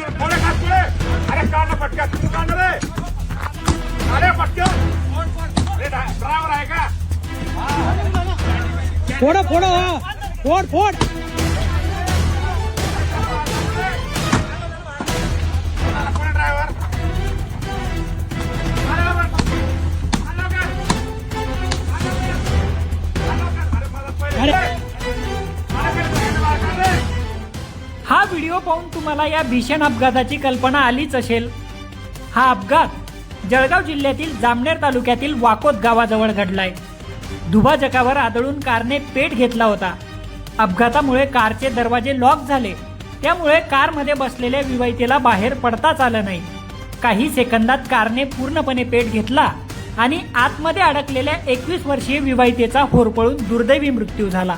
अरे काढ पटक्या तू काढ रे. अरे पटक्या. अरे ड्रायव्हर आहे का? फोड फोड फोड फोड. व्हिडिओ पाहून तुम्हाला या भीषण अपघाताची कल्पना आलीच असेल. हा अपघात जळगाव जिल्ह्यातील जामनेर तालुक्यातील वाकोत गावाजवळ घडलाय. दुभाजकावर आदळून कारने पेट घेतला होता. अपघातामुळे कारचे दरवाजे लॉक झाले. त्यामुळे कारमध्ये बसलेल्या विवाहितेला बाहेर पडताच आलं नाही. काही सेकंदात कारने पूर्णपणे पेट घेतला आणि आतमध्ये अडकलेल्या एकवीस वर्षीय विवाहितेचा होरपळून दुर्दैवी मृत्यू झाला.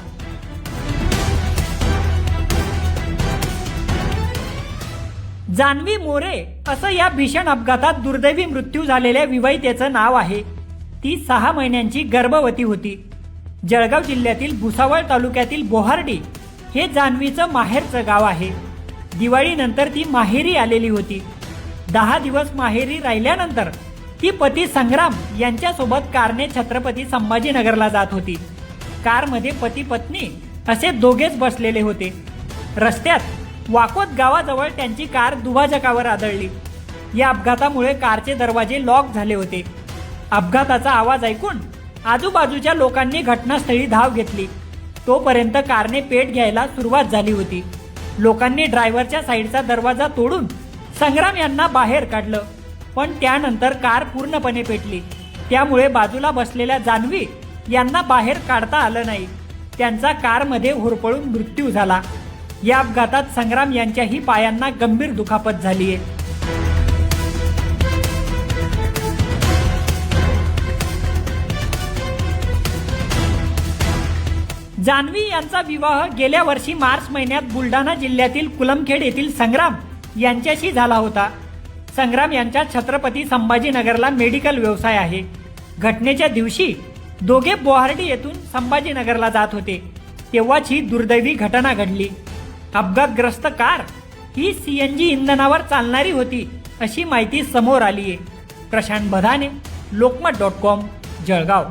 जानवी मोरे असं या भीषण अपघातात दुर्दैवी मृत्यू झालेल्या विवाहितेचं नाव आहे. ती सहा महिन्यांची गर्भवती होती. जळगाव जिल्ह्यातील भुसावळ तालुक्यातील बोहार्डी हे जान्हवीचं माहेरचं गाव आहे. दिवाळीनंतर ती माहेरी आलेली होती. दहा दिवस माहेरी राहिल्यानंतर ती पती संग्राम यांच्यासोबत कारने छत्रपती संभाजीनगरला जात होती. कारमध्ये पती पत्नी असे दोघेच बसलेले होते. रस्त्यात वाकोत गावाजवळ त्यांची कार दुभाजकावर आदळली. या अपघातामुळे कारचे दरवाजे लॉक झाले होते. अपघाताचा आवाज ऐकून आजूबाजूच्या लोकांनी घटनास्थळी धाव घेतली. तोपर्यंत कारने पेट घ्यायला सुरुवात झाली होती. लोकांनी ड्रायव्हरच्या साईडचा दरवाजा तोडून संग्राम यांना बाहेर काढलं. पण त्यानंतर कार पूर्णपणे पेटली. त्यामुळे बाजूला बसलेल्या जान्हवी यांना बाहेर काढता आलं नाही. त्यांचा कारमध्ये होरपळून मृत्यू झाला. या अपघातात संग्राम यांच्याही पायांना गंभीर दुखापत झालीय जान्हवी यांचा विवाह गेल्या वर्षी मार्च महिन्यात बुलढाणा जिल्ह्यातील कुलमखेड येथील संग्राम यांच्याशी झाला होता. संग्राम यांच्या छत्रपती संभाजीनगरला मेडिकल व्यवसाय आहे. घटनेच्या दिवशी दोघे बोहार्डी येथून संभाजीनगरला जात होते. तेव्हाच ही दुर्दैवी घटना घडली. अपघातग्रस्त कार ही सीएनजी इंधनावर चालणारी होती अशी माहिती समोर आली आहे प्रशांत बधाने लोकमत डॉट कॉम जळगाव.